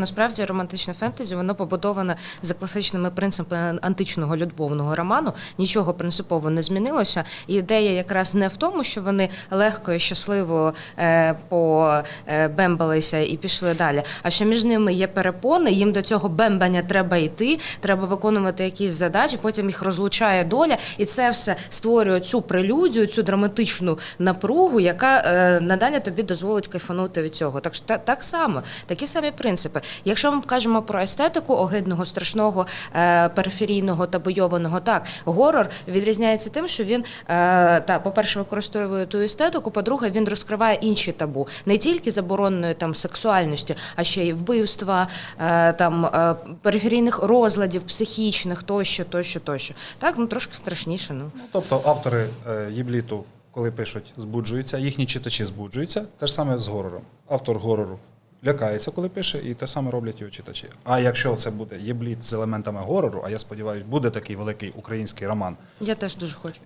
Насправді романтичне фентезі воно побудоване за класичними принципами античного любовного роману. Нічого принципово не змінилося. Ідея якраз не в тому, що вони легко і щасливо е, побембалися і пішли далі. А що між ними є перепони, їм до цього бембання треба йти, треба виконувати якісь задачі, потім їх розлучає доля, і це все створює цю прелюдію, цю драматичну напругу, яка е, надалі тобі дозволить кайфанути від цього. Так так само, такі самі принципи. Якщо ми кажемо про естетику огидного, страшного, е, периферійного та бойованого, так горор відрізняється тим, що він е, та, по-перше, використовує ту естетику, по-друге, він розкриває інші табу, не тільки забороненої там сексуальності, а ще й вбивства, е, там периферійних розладів, психічних тощо, тощо, тощо. Так, ну трошки страшніше. Ну Тобто автори Єбліту, коли пишуть, збуджуються, їхні читачі збуджуються. Те ж саме з горором. Автор горору лякається, коли пише, і те саме роблять його читачі. А якщо це буде Єбліт з елементами горору, а я сподіваюся, буде такий великий український роман, я теж дуже хочу.